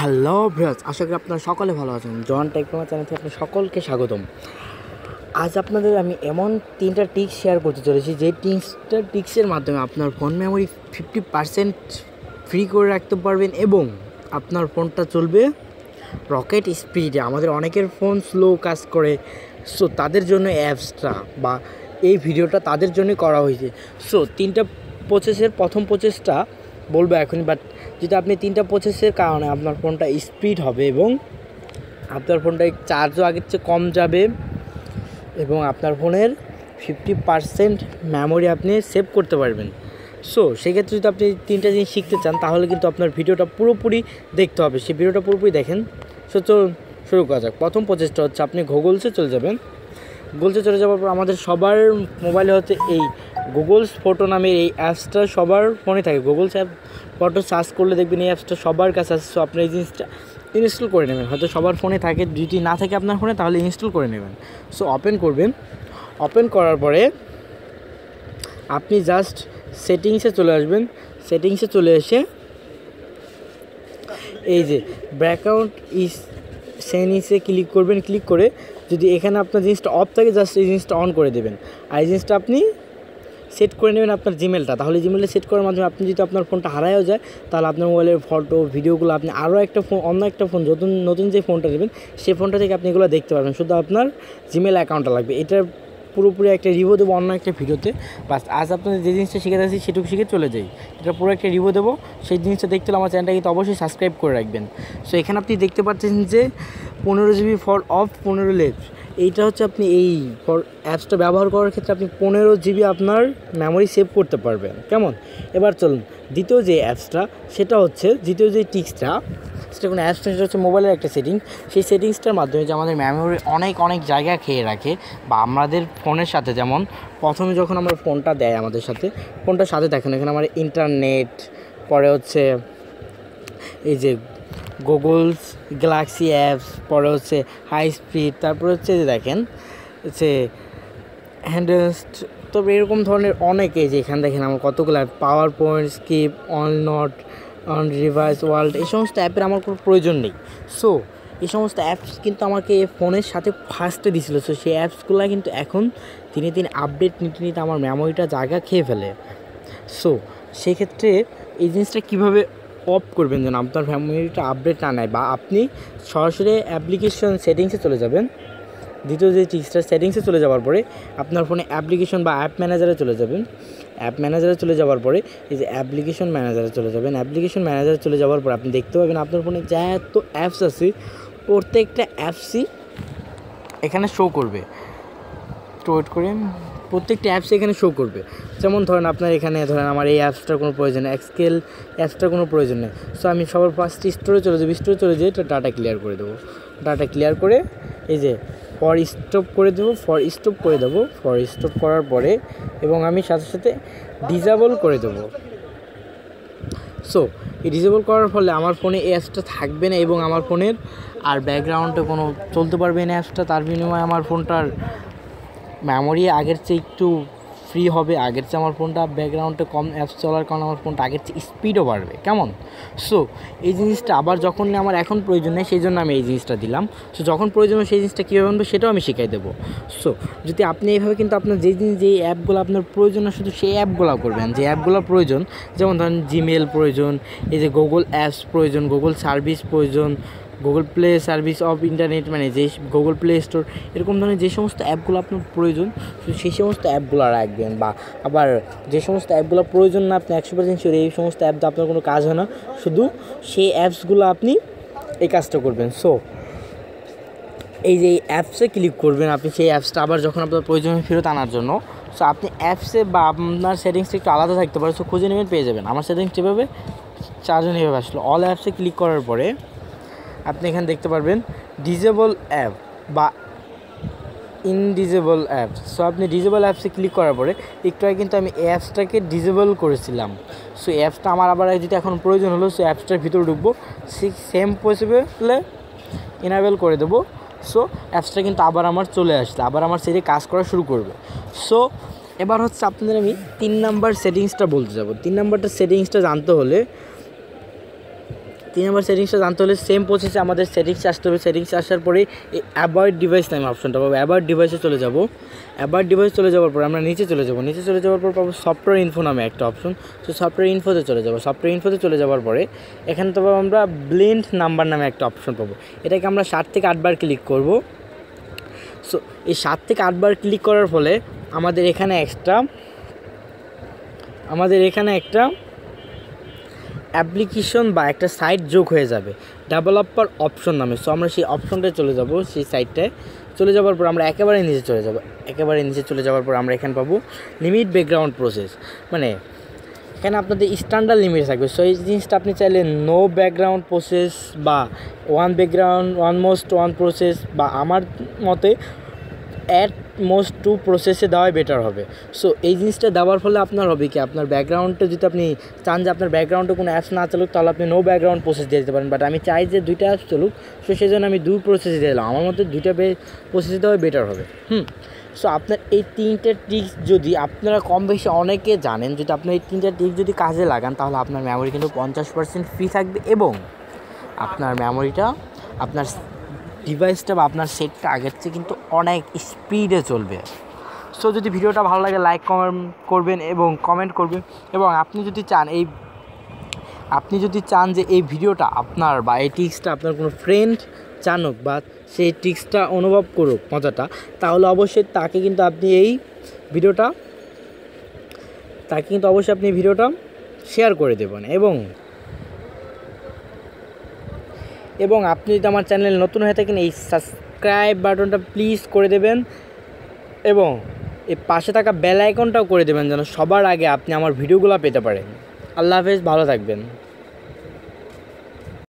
Hello viewers আশা করি আপনারা সকলে ভালো আছেন। জন টেকনোমা চ্যানেল থেকে আপনার সকলকে স্বাগতম। আজ আপনাদের আমি এমন তিনটা টিক্স শেয়ার করতে চলেছি, যে টিক্সটা টিক্সের মাধ্যমে আপনার phone memory fifty percent free করে রাখতে পারবেন এবং আপনার ফোনটা চলবে রকেট স্পিডে আমাদের অনেকের ফোন স্লো কাজ করে সো তাদের জন্য অ্যাপসটা বা এই ভিডিওটা তাদের জন্যই করা হয়েছে। সো তিনটা প্রসেসের প্রথম প্রসেসটা বলব এখনই বাট যদি আপনি তিনটা প্রসেসের কারণে আপনার ফোনটা স্পিড হবে এবং আপনার ফোনটা চার্জও আগের চেয়ে কম যাবে এবং আপনার ফোনের ফিফটি পারসেন্ট মেমোরি আপনি সেভ করতে পারবেন। সো সেক্ষেত্রে যদি আপনি তিনটা জিনিস শিখতে চান, তাহলে কিন্তু আপনার ভিডিওটা পুরোপুরি দেখতে হবে। সেই ভিডিওটা পুরোপুরি দেখেন। সো চলুন, শুরু করা যাক। প্রথম প্রচেষ্টা হচ্ছে আপনি গুগলসে চলে যাবেন। গুগলসে চলে যাওয়ার পর আমাদের সবার মোবাইলে হচ্ছে এই গুগলস ফটো নামের এই অ্যাপসটা সবার ফোনে থাকে। গুগলস অ্যাপ ফটো সার্চ করলে দেখবেন এই অ্যাপসটা সবার কাছে সো আপনি এই জিনিসটা ইনস্টল করে নেবেন। হয়তো সবার ফোনে থাকে, যদি না থাকে আপনার ফোনে তাহলে ইনস্টল করে নেবেন। সো ওপেন করবেন। ওপেন করার পরে আপনি জাস্ট সেটিংসে চলে আসবেন। সেটিংসে চলে এসে এই যে ব্যাকআউন্ট ইস সেনিসে ক্লিক করবেন। ক্লিক করে যদি এখানে আপনার জিনিসটা অফ থাকে জাস্ট এই জিনিসটা অন করে দেবেন। আর এই জিনিসটা আপনি সেট করে নেবেন আপনার জিমেলটা তাহলে জিমেলটা সেট করার মাধ্যমে আপনি যদি আপনার ফোনটা হারায়ও যায়, তাহলে আপনার মোবাইলের ফটো ভিডিওগুলো আপনি আরও একটা ফোন, অন্য একটা ফোন, নতুন নতুন যে ফোনটা নেবেন, সেই ফোনটা থেকে আপনি এগুলো দেখতে পারবেন। শুধু আপনার জিমেল অ্যাকাউন্টটা লাগবে। এটার পুরোপুরি একটা রিভিউ দেবো অন্য একটা ভিডিওতে। বাস, আজ আপনাদের যে জিনিসটা শিখে যাচ্ছি সেটুকু শিখে চলে যাই। এটা পুরো একটা রিভিউ দেবো। সেই জিনিসটা দেখতে হলে আমার চ্যানেলটা কিন্তু অবশ্যই সাবস্ক্রাইব করে রাখবেন। সো এখানে আপনি দেখতে পাচ্ছেন যে পনেরো জিবি ফর অফ পনেরো লেফট এইটা হচ্ছে আপনি এই ফর অ্যাপসটা ব্যবহার করার ক্ষেত্রে আপনি পনেরো জিবি আপনার মেমোরি সেভ করতে পারবেন। কেমন? এবার চলুন, দ্বিতীয় যে অ্যাপসটা সেটা হচ্ছে, দ্বিতীয় যে টিক্সটা, সেটা কোনো অ্যাপসটা সেটা হচ্ছে মোবাইলের একটা সেটিং সেই সেটিংসটার মাধ্যমে যে আমাদের মেমোরি অনেক অনেক জায়গা খেয়ে রাখে, বা আমাদের ফোনের সাথে যেমন, প্রথমে যখন আমরা ফোনটা দেয় আমাদের সাথে, ফোনটার সাথে দেখেন, এখানে আমার ইন্টারনেট পরে হচ্ছে এই যে গুগলস গ্যালাক্সি অ্যাপস পরে হচ্ছে হাই স্পিড তারপরে হচ্ছে যে দেখেন, হচ্ছে হ্যান্ডেস্ট তবে এরকম ধরনের অনেকে যে এখানে দেখেন আমার কতগুলো power point skip on not on revise world এই সমস্ত অ্যাপের আমার কোনো প্রয়োজন নেই। সো এই সমস্ত অ্যাপস কিন্তু আমাকে ফোনের সাথে ফার্স্টে দিছিল। সো সেই অ্যাপসগুলো কিন্তু এখন দিনে দিন আপডেট নিতে নিতে আমার মেমোরিটা জায়গা খেয়ে ফেলে। সো সেক্ষেত্রে এই জিনিসটা কীভাবে অফ করবেন যেন আপনার ফ্যামিলিটা আপডেট না নেয় বা আপনি সরাসরি অ্যাপ্লিকেশন সেটিংসে চলে যাবেন। দ্বিতীয় যে টিক্সটা সেটিংসে চলে যাওয়ার পরে আপনার ফোনে অ্যাপ্লিকেশন বা অ্যাপ ম্যানেজারে চলে যাবেন। অ্যাপ ম্যানেজারে চলে যাওয়ার পরে এই যে অ্যাপ্লিকেশন ম্যানেজারে চলে যাবেন। অ্যাপ্লিকেশন ম্যানেজারে চলে যাওয়ার পর আপনি দেখতে পাবেন আপনার ফোনে যা এত অ্যাপস আছে, প্রত্যেকটা অ্যাপসই এখানে শো করবে। একটু ওয়েট করেন। প্রত্যেকটা অ্যাপস এখানে শো করবে। যেমন ধরেন আপনার এখানে ধরেন আমার এই অ্যাপসটার কোনো প্রয়োজন নেই এক্সকেল অ্যাপসটার কোনো প্রয়োজন নেই। সো আমি সবার ফার্স্ট স্টোরে চলে যাব স্টোরে চলে যেয়ে এটা ডাটা ক্লিয়ার করে দেবো। ডাটা ক্লিয়ার করে এই যে ফর স্টপ করে দেবো ফর স্টপ করে দেবো ফর স্টপ করার পরে এবং আমি সাথে সাথে ডিজেবল করে দেবো। সো এই ডিজেবল করার ফলে আমার ফোনে এই অ্যাপসটা থাকবে না এবং আমার ফোনের আর ব্যাকগ্রাউন্ডে কোনো চলতে পারবে না অ্যাপসটা তার বিনিময়ে আমার ফোনটার মেমোরি আগের চেয়ে একটু ফ্রি হবে। আগের চেয়ে আমার ফোনটা ব্যাকগ্রাউন্ডে কম অ্যাপস চলার কারণে আমার ফোনটা আগের চেয়ে স্পিডও বাড়বে। কেমন? সো এই জিনিসটা আবার যখন আমার এখন প্রয়োজন নেই, সেই জন্য আমি এই জিনিসটা দিলাম। সো যখন প্রয়োজন হয় সেই জিনিসটা কীভাবে আনব সেটাও আমি শিখাই দেবো। সো যদি আপনি এইভাবে কিন্তু আপনার যেই জিনিস যেই অ্যাপগুলো আপনার প্রয়োজন না শুধু সেই অ্যাপগুলো করবেন। যে অ্যাপগুলো প্রয়োজন, যেমন ধরেন জিমেল প্রয়োজন, এই যে গুগল অ্যাপস প্রয়োজন গুগল সার্ভিস প্রয়োজন Google play service of internet মানে যে গুগল প্লে স্টোর এরকম ধরনের যে সমস্ত অ্যাপগুলো আপনার প্রয়োজন সেই সমস্ত অ্যাপগুলো রাখবেন বা আবার যে সমস্ত অ্যাপগুলো প্রয়োজন না, আপনি একশো পার্সেন্ট শিওর এই সমস্ত অ্যাপ আপনার কোনো কাজ হয় না। শুধু সেই অ্যাপসগুলো আপনি এই কাজটা করবেন। সো এই যে অ্যাপসে ক্লিক করবেন আপনি, সেই অ্যাপসটা আবার যখন আপনার প্রয়োজন ফেরত আনার জন্য সো আপনি অ্যাপসে বা আপনার সেটিংসটা একটু আলাদা থাকতে পারে সো খুঁজে নেবেন, পেয়ে যাবেন। আমার সেটিংস এভাবে চারজন এভাবে আসলো। অল অ্যাপসে ক্লিক করার পরে আপনি এখানে দেখতে পারবেন ডিজেবল অ্যাপ বা ইনডিজেবল অ্যাপ। সো আপনি ডিজেবল অ্যাপসে ক্লিক করার পরে একটু আগে কিন্তু আমি অ্যাপসটাকে ডিজেবল করেছিলাম। সো অ্যাপসটা আমার আবার যদি এখন প্রয়োজন হলো সো অ্যাপসটার ভিতরে ঢুকবো। সেম পসিবলে ইনাবেল করে দেবো। সো অ্যাপসটা কিন্তু আবার আমার চলে আসলে, আবার আমার সেটি কাজ করা শুরু করবে। সো এবার হচ্ছে আপনাদের আমি তিন নাম্বার সেটিংসটা বলতে যাব। তিন নাম্বারটা সেটিংসটা জানতে হলে তিন নম্বর সেটিংসটা জানতে হলে সেম প্রসেসে আমাদের সেটিংসে আসতে হবে। সেটিংসে আসার পরে এই অ্যাভয়েড ডিভাইস নামে অপশনটা পাবো। অ্যাভয়েড ডিভাইসে চলে যাব। অ্যাভয়েড ডিভাইস চলে যাওয়ার পর আমরা নিচে চলে যাব। নিচে চলে যাওয়ার পর পাবো সফটওয়্যার ইনফো নামে একটা অপশন তো সফটওয়্যার ইনফোতে চলে যাব। সফটওয়্যার ইনফোতে চলে যাওয়ার পরে এখানে তো পাবো আমরা ব্লেন্ড নাম্বার নামে একটা অপশন পাবো। এটাকে আমরা সাত থেকে আটবার ক্লিক করব। সো এই সাত থেকে আটবার ক্লিক করার ফলে আমাদের এখানে এক্সট্রা আমাদের এখানে একটা অ্যাপ্লিকেশন বা একটা সাইট যোগ হয়ে যাবে। ডেভেলপার অপশন নামে। সো আমরা সেই অপশনটায় চলে যাব, সেই সাইটটায়। চলে যাওয়ার পর আমরা একেবারে নিচে চলে যাব। একেবারে নিচে চলে যাওয়ার পর আমরা এখানে পাবো লিমিট ব্যাকগ্রাউন্ড প্রসেস মানে এখানে আপনাদের স্ট্যান্ডার্ড লিমিট থাকবে। সো এই জিনিসটা আপনি চাইলে নো ব্যাকগ্রাউন্ড প্রসেস বা one background one most one process বা আমার মতে অ্যাট মোস্ট টু প্রসেসে দেওয়াই বেটার হবে। সো এই জিনিসটা দেওয়ার ফলে আপনার হবে কি? আপনার ব্যাকগ্রাউন্ডে যদি আপনি চান যে আপনার ব্যাকগ্রাউন্ডে কোনো অ্যাপস না চলুক, তাহলে আপনি নো ব্যাকগ্রাউন্ড প্রসেস দিয়ে দিতে পারেন। বাট আমি চাই যে দুইটা অ্যাপস চলুক, সো সেই জন্য আমি দুই প্রসেসে দিয়ে দিলাম। আমার মতে দুইটা প্রসেসে দেওয়াই বেটার হবে। হুম? সো আপনার এই তিনটে ট্রিক্স যদি আপনারা কম বেশি অনেকে জানেন, যদি আপনার এই তিনটে ট্রিক্স যদি কাজে লাগান, তাহলে আপনার মেমোরি কিন্তু পঞ্চাশ পার্সেন্ট ফ্রি থাকবে এবং আপনার মেমোরিটা আপনার ডিভাইসটা বা আপনার সেটটা আগের চেয়ে কিন্তু অনেক স্পিডে চলবে। সো যদি ভিডিওটা ভালো লাগে লাইক করবেন এবং কমেন্ট করবেন। এবং আপনি যদি চান এই, আপনি যদি চান যে এই ভিডিওটা আপনার বা এই টিক্সটা আপনার কোনো ফ্রেন্ড জানুক বা সেই টিক্সটা অনুভব করুক মজাটা, তাহলে অবশ্যই তাকে কিন্তু আপনি এই ভিডিওটা, তাকে কিন্তু অবশ্যই আপনি ভিডিওটা শেয়ার করে দেবেন। এবং এবং আপনি যদি আমার চ্যানেল নতুন হয়ে থাকেন, এই সাবস্ক্রাইব বাটনটা প্লিজ করে দেবেন এবং এই পাশে থাকা বেল আইকনটাও করে দেবেন যেন সবার আগে আপনি আমার ভিডিওগুলো পেতে পারেন। আল্লাহ হাফেজ, ভালো থাকবেন।